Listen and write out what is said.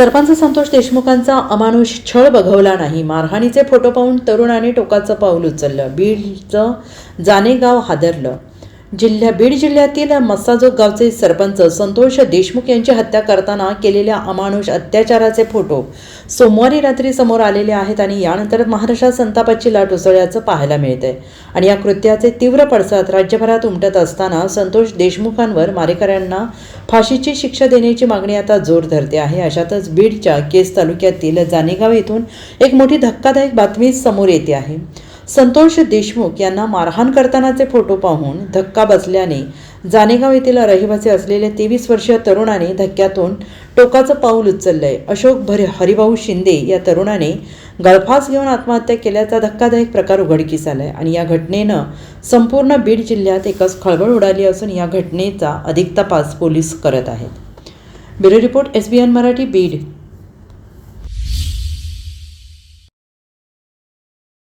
सरपंच संतोष देशमुखांचा अमानुष छळ बघवला नाही. मारहाणीचे फोटो पाहून तरुणाने टोकाचं पाऊल उचललं. बीडचं जानेगाव हादरलं. जिल्ह्या बीड जिल्ह्यातील मस्साजोग गावचे सरपंच संतोष देशमुख यांची हत्या करताना केलेल्या अमानुष अत्याचाराचे फोटो सोमवारी रात्री समोर आलेले आहेत आणि यानंतर महाराष्ट्रात संतापाची लाट उसळल्याचं पाहायला मिळतंय. आणि या कृत्याचे तीव्र पडसाद राज्यभरात उमटत असताना संतोष देशमुखांवर मारेकऱ्यांना फाशीची शिक्षा देण्याची मागणी आता जोर धरते आहे. अशातच बीडच्या केस तालुक्यातील जानेगाव येथून एक मोठी धक्कादायक बातमी समोर येते आहे. संतोष देशमुख यांना मारहाण करतानाचे फोटो पाहून धक्का बसल्याने जानेगाव येथील रहिवासी असलेल्या तेवीस वर्षीय तरुणाने धक्क्यातून टोकाचं पाऊल उचललंय. अशोक भर हरिभाऊ शिंदे या तरुणाने गळफास घेऊन आत्महत्या केल्याचा धक्कादायक प्रकार उघडकीस आलाय आणि या घटनेनं संपूर्ण बीड जिल्ह्यात एकच खळबळ उडाली असून या घटनेचा अधिक तपास पोलीस करत आहेत. Bureau report S B N Marathi Beed.